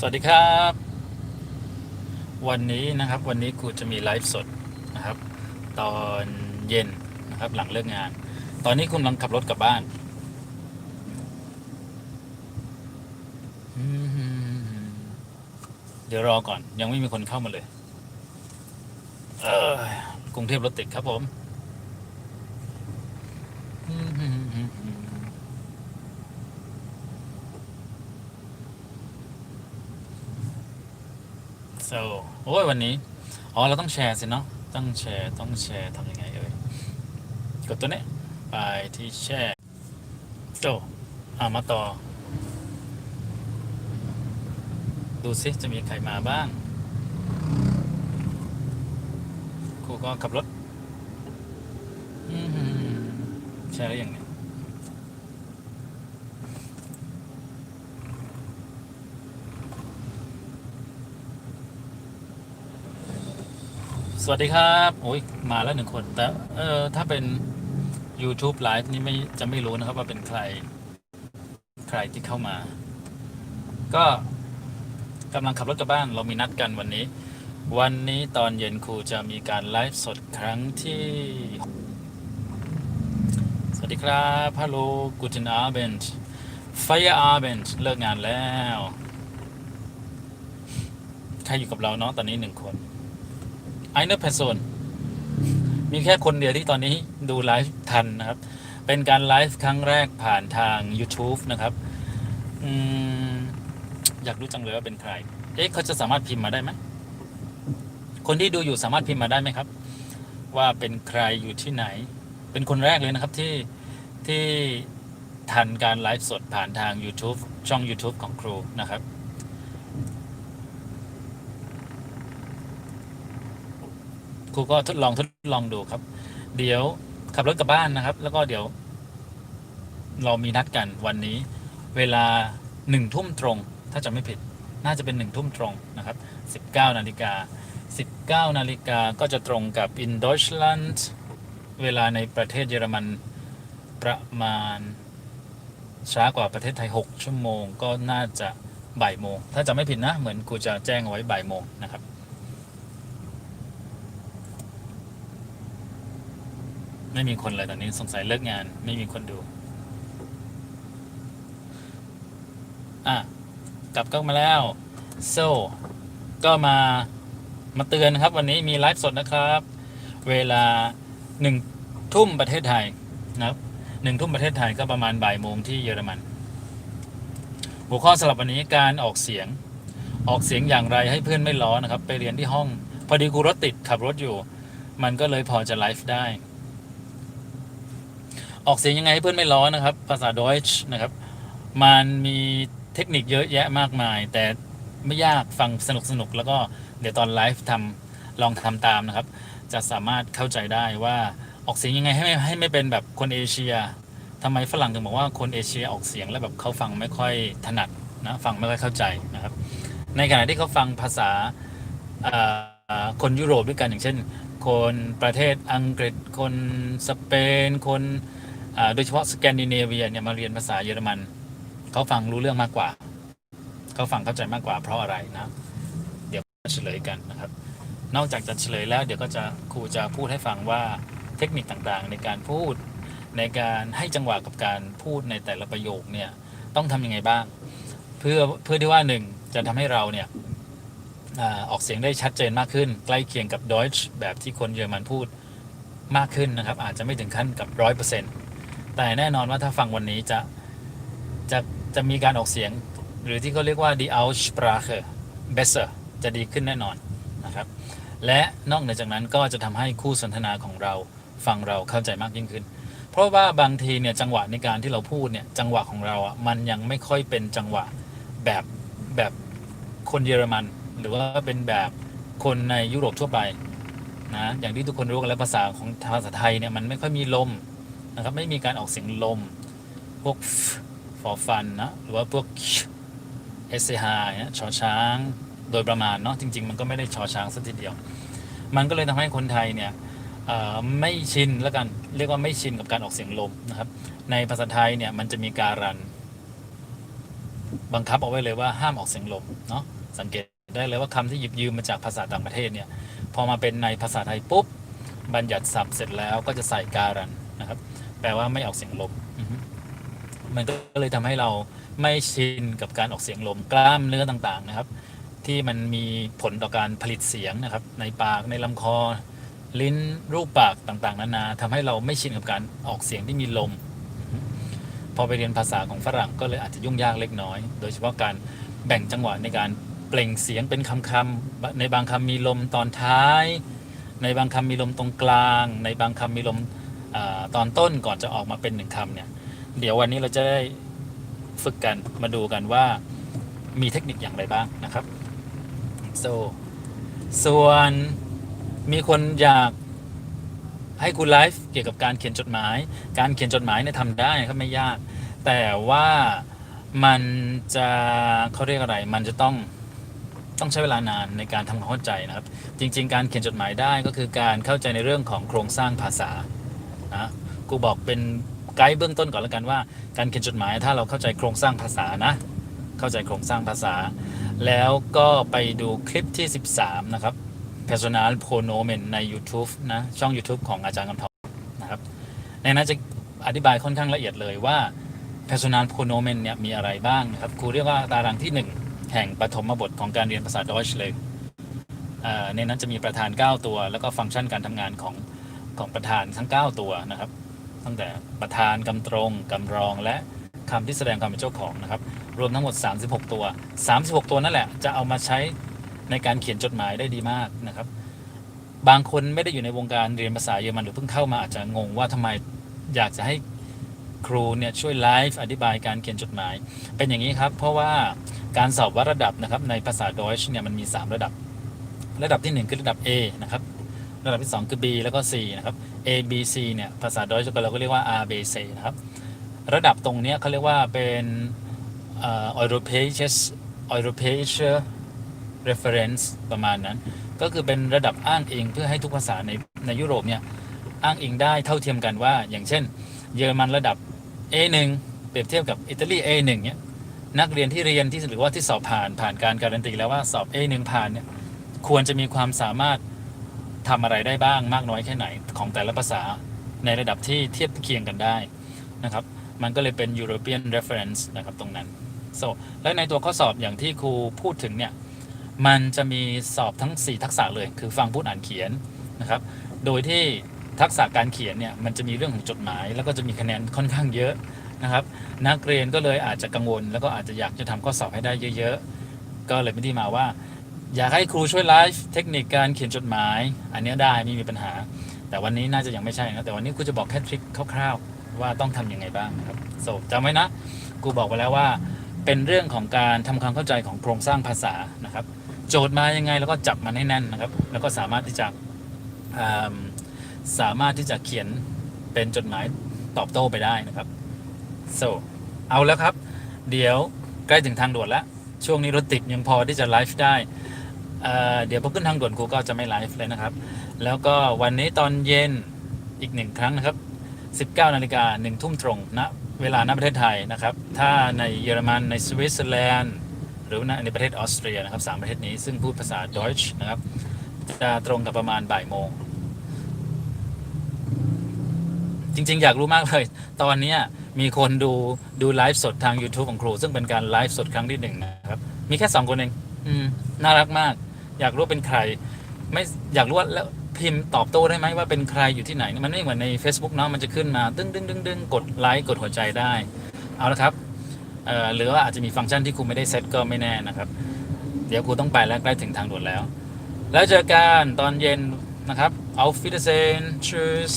สวัสดีครับ วันนี้นะครับวันนี้ครูจะมีไลฟ์สดนะครับ ตอนเย็นนะครับหลังเลิกงาน ตอนนี้คุณกำลังขับรถกลับบ้าน เดี๋ยวรอก่อนยังไม่มีคนเข้ามาเลยเออกรุงเทพรถติดครับผมอืม so โอ้ยวันนี้ อ๋อ เราต้องแชร์สิเนาะต้องแชร์ต้องแชร์ทำยังไงเอ่ยกดตัวนี้ไปที่แชร์โจอ่ามาต่อ ดูซิจะมีใครมาบ้างครูก็ขับรถแชร์แล้ยังเนี่ย ส วัสดีครับโอ้ยมาแล้วหนึ่งคน แต่เออถ้าเป็น YouTube Live นี่ไม่จะไม่รู้นะครับว่าเป็นใคร ใครที่เข้ามา ก็กำลังขับรถกลับบ้านเรามีนัดกันวันนี้ วันนี้ตอนเย็นครูจะมีการไลฟ์สดครั้งที่ สวัสดีครับฮัลโหลกู t นอาเบนไฟอาเบนเลิกงานแล้ว ใครอยู่กับเราเนาะตอนนี้หนึ่งคน ไอเนอร์เพ s o n มีแค่คนเดียวที่ตอนนี้ดูไลฟ์ทันนะครับ เป็นการไลฟ์ครั้งแรกผ่านทาง YouTube นะครับอืมอยากรู้จังเลยว่าเป็นใคร เอ๊ะเขาจะสามารถพิมพ์มาได้ไหม คนที่ดูอยู่สามารถพิมพ์มาได้ไหมครับ ว่าเป็นใครอยู่ที่ไหน เป็นคนแรกเลยนะครับที่ที่ทันการไลฟ์สดผ่านทาง YouTube ช่อง YouTube ของครูนะครับ ครูก็ทดลองทดลองดูครับ เดี๋ยวขับรถกลับบ้านนะครับ แล้วก็เดี๋ยว เรามีนัดกันวันนี้ เวลาหนึ่งทุ่มตรง ถ้าจะไม่ผิด น่าจะเป็นหนึ่งทุ่มตรงนะครับ 19นาฬิกา19นาฬิกาก็จะตรงกับ in Deutschland เวลาในประเทศเยอรมันประมาณช้ากว่าประเทศไทย 6 ชั่วโมง ก็น่าจะบ่ายโมง ถ้าจะไม่ผิดนะ เหมือนกูจะแจ้งเอาไว้บ่ายโมงนะครับ ไม่มีคนเลยตอนนี้สงสัยเลิกงาน ไม่มีคนดู อะ กลับก็มาแล้ว so ก็มามาเตือนนะครับ วันนี้มีไลฟ์สดนะครับ เวลาหนึ่งทุ่มประเทศไทยนะครับหนึ่งทุ่มประเทศไทยก็ประมาณบ่ายโมงที่เยอรมัน หัวข้อสำหรับวันนี้การออกเสียง ออกเสียงอย่างไรให้เพื่อนไม่ล้อนะครับ ไปเรียนที่ห้อง พอดีกูรถติดขับรถอยู่ มันก็เลยพอจะไลฟ์ได้ ออกเสียงยังไงให้เพื่อนไม่ล้อนะครับ ภาษาดอยช์นะครับ มันมีเทคนิคเยอะแยะมากมาย แต่ไม่ยากฟังสนุกสนุกแล้วก็เดี๋ยวตอนไลฟ์ทำลองทำตามนะครับ จะสามารถเข้าใจได้ว่าออกเสียงยังไงให้ไม่ให้ไม่เป็นแบบคนเอเชียทำไมฝรั่งถึงบอกว่าคนเอเชียออกเสียงแล้วแบบเขาฟังไม่ค่อยถนัดนะฟังไม่ค่อยเข้าใจนะครับ ในขณะที่เขาฟังภาษาคนยุโรปด้วยกันอย่างเช่น คนประเทศอังกฤษ คนสเปน คน โดยเฉพาะสแกนดิเนเวียเนี่ยมาเรียนภาษาเยอรมันเขาฟังรู้เรื่องมากกว่า เขาฟังเข้าใจมากกว่าเพราะอะไรนะ เดี๋ยวเฉลยกันนะครับ นอกจากจะเฉลยแล้ว เดี๋ยวก็จะครูจะพูดให้ฟังว่าเทคนิคต่างๆ ในการพูดในการให้จังหวะกับการพูดในแต่ละประโยคเนี่ยต้องทำยังไงบ้าง เพื่อเพื่อที่ว่าหนึ่งจะทำให้เราเนี่ยออกเสียงได้ชัดเจนมากขึ้น ใกล้เคียงกับ Deutsch แบบที่คนเยอรมันพูดมากขึ้นนะครับ อาจจะไม่ถึงขั้นกับร้อยเปอร์เซ็นต์ แต่แน่นอนว่าถ้าฟังวันนี้จะจะจะมีการออกเสียง หรือที่เขาเรียกว่า die Aussprache besser จะดีขึ้นแน่นอนนะครับ และนอกเหนือจากนั้นก็จะทำให้คู่สนทนาของเราฟังเราเข้าใจมากยิ่งขึ้น เพราะว่าบางทีเนี่ยจังหวะในการที่เราพูดเนี่ยจังหวะของเราอะมันยังไม่ค่อยเป็นจังหวะแบบแบบคนเยอรมัน หรือว่าเป็นแบบคนในยุโรปทั่วไปนะอย่างที่ทุกคนรู้กันแล้วภาษาของภาษาไทยเนี่ยมันไม่ค่อยมีลม นะครับ ไม่มีการออกเสียงลม พวก for fun นะหรือว่าพวก s c h เนี่ยชอช้างโดยประมาณเนาะจริง ๆ มันก็ไม่ได้ชอช้างสักทีเดียว มันก็เลยทำให้คนไทยเนี่ยไม่ชินแล้วกันเรียกว่าไม่ชินกับการออกเสียงลมนะครับ ในภาษาไทยเนี่ยมันจะมีการัน บังคับเอาไว้เลยว่าห้ามออกเสียงลมเนาะสังเกตได้เลยว่าคำที่หยิบยืมมาจากภาษาต่างประเทศเนี่ยพอมาเป็นในภาษาไทยปุ๊บบัญญัติศัพท์เสร็จแล้วก็จะใส่การันนะครับ แปลว่าไม่ออกเสียงลมอือฮึมันก็เลยทำให้เราไม่ชินกับการออกเสียงลมกล้ามเนื้อต่างๆนะครับ ที่มันมีผลต่อการผลิตเสียงนะครับ ในปากในลำคอ ลิ้นรูปปากต่างๆ นานาทำให้เราไม่ชินกับการออกเสียงที่มีลม พอไปเรียนภาษาของฝรั่งก็เลยอาจจะยุ่งยากเล็กน้อย โดยเฉพาะการแบ่งจังหวะในการเปล่งเสียงเป็นคำๆในบางคำมีลมตอนท้าย ในบางคำมีลมตรงกลาง ในบางคำมีลม อตอนต้นก่อนจะออกมาเป็นหนึ่งคำเนี่ย เดี๋ยววันนี้เราจะได้ฝึกกันมาดูกันว่ามีเทคนิคอย่างไรบ้างนะครับ so ส่วนมีคนอยากให้คุณไลฟ์เกี่ยวกับการเขียนจดหมาย การเขียนจดหมายเนี่ยทำได้ครับไม่ยาก แต่ว่ามันจะเขาเรียกอะไร มันจะต้องต้องใช้เวลานานในการทำความเข้าใจนะครับ จริง ๆ การเขียนจดหมายได้ก็คือการเข้าใจในเรื่องของโครงสร้างภาษา นะกูบอกเป็นไกด์เบื้องต้นก่อนแล้วกันว่า การเขียนจดหมายถ้าเราเข้าใจโครงสร้างภาษานะ เข้าใจโครงสร้างภาษา แล้วก็ไปดูคลิปที่ 13 นะครับ personal pronomen ใน YouTube นะช่อง YouTube ของอาจารย์กำทองนะครับในนั้นจะอธิบายค่อนข้างละเอียดเลยว่า personal pronomen เนี่ยมีอะไรบ้างนะครับครูเรียกว่าตารางที่ 1 แห่งปฐมบทของการเรียนภาษาดอยช์เลยในนั้นจะมีประธาน 9 ตัว แล้วก็ฟังก์ชันการทำงานของ ของประธานทั้ง 9 ตัวนะครับ ตั้งแต่ประธานกำตรงกำรองและคำที่แสดงความเป็นเจ้าของนะครับ รวมทั้งหมด 36 ตัว 36 ตัวนั่นแหละจะเอามาใช้ในการเขียนจดหมายได้ดีมากนะครับ บางคนไม่ได้อยู่ในวงการเรียนภาษาเยอรมันหรือเพิ่งเข้ามาอาจจะงงว่าทำไมอยากจะให้ครูเนี่ยช่วยไลฟ์อธิบายการเขียนจดหมาย เป็นอย่างนี้ครับ เพราะว่าการสอบวัดระดับนะครับในภาษาดอยช์เนี่ยมันมี 3 ระดับ ระดับทีหนึ่1 คือระดับ A นะครับ ระดับที่ 2 คือ B แล้วก็ C นะครับ A B C เนี่ยภาษาดอยช์เราก็เรียกว่า R B C นะครับ ระดับตรงนี้เขาเรียกว่าเป็นเอ่อ European European reference ประมาณนั้น ก็คือเป็นระดับอ้างอิงเพื่อให้ทุกภาษาในในยุโรปเนี่ยอ้างอิงได้เท่าเทียมกันว่า อย่างเช่น เยอรมันระดับ A1 เปรียบเทียบกับอิตาลี A1 เนี่ยนักเรียนที่เรียนที่หรือว่าที่สอบผ่านผ่านการการันตีแล้วว่าสอบ A1 ผ่านเนี่ยควรจะมีความสามารถ ทำอะไรได้บ้างมากน้อยแค่ไหนของแต่ละภาษาในระดับที่เทียบเคียงกันได้นะครับ มันก็เลยเป็น European reference นะครับตรงนั้น so และในตัวข้อสอบอย่างที่ครูพูดถึงเนี่ย มันจะมีสอบทั้ง 4 ทักษะเลย คือฟังพูดอ่านเขียนนะครับ โดยที่ทักษะการเขียนเนี่ย มันจะมีเรื่องของจดหมาย แล้วก็จะมีคะแนนค่อนข้างเยอะนะครับ นักเรียนก็เลยอาจจะกังวล แล้วก็อาจจะอยากจะทำข้อสอบให้ได้เยอะ ๆ ก็เลยเป็นที่มาว่า อยากให้ครูช่วยไลฟ์เทคนิคการเขียนจดหมาย อันนี้ได้ไม่มีปัญหา แต่วันนี้น่าจะยังไม่ใช่นะแต่วันนี้ครูจะบอกแค่ทริคคร่าวๆ ว่าต้องทำยังไงบ้างครับโซจำไว้นะครูบอกไปแล้วว่า เป็นเรื่องของการทำความเข้าใจของโครงสร้างภาษานะครับ โจทย์มายังไงแล้วก็จับมันให้แน่นนะครับ แล้วก็สามารถที่จะสามารถที่จะเขียนเป็นจดหมายตอบโต้ไปได้นะครับ so เอาแล้วครับ เดี๋ยวใกล้ถึงทางด่วนแล้ว ช่วงนี้รถติดยังพอที่จะไลฟ์ได้ เเดี๋ยวพอขึ้นทางด่วนครูก็จะไม่ไลฟ์เลยนะครับ แล้วก็วันนี้ตอนเย็นอีกหนึ่งครั้งนะครับ 19นาฬิกาหนึ่งทุ่มตรงณเวลาณประเทศไทยนะครับ ถ้าในเยอรมันในสวิตเซอร์แลนด์หรือในประเทศออสเตรียนะครับสามประเทศนี้ซึ่งพูดภาษาดอยช์นะครับจะตรงกับประมาณบ่ายโมง จริง ๆ อยากรู้มากเลย ตอนนี้มีคนดูดูไลฟ์สดทาง YouTube ของครู ซึ่งเป็นการไลฟ์สดครั้งที่หนึ่งนะครับ มีแค่สองคนเอง อืม น่ารักมาก อยากรู้เป็นใคร ไม่อยากรู้ว่าแล้วพิมพ์ตอบโต้ได้ไหมว่าเป็นใครอยู่ที่ไหน มันไม่เหมือนใน Facebook เนาะมันจะขึ้นมาตึ้งตึ้งตึ้งตึ้งกดไลค์กดหัวใจได้ เอาละครับหรือว่าอาจจะมีฟังก์ชันที่ครูไม่ได้เซตก็ไม่แน่นะครับ เดี๋ยวครูต้องไปแล้วใกล้ถึงทางด่วนแล้ว แล้วเจอกันตอนเย็นนะครับ auf Wiedersehen tschüss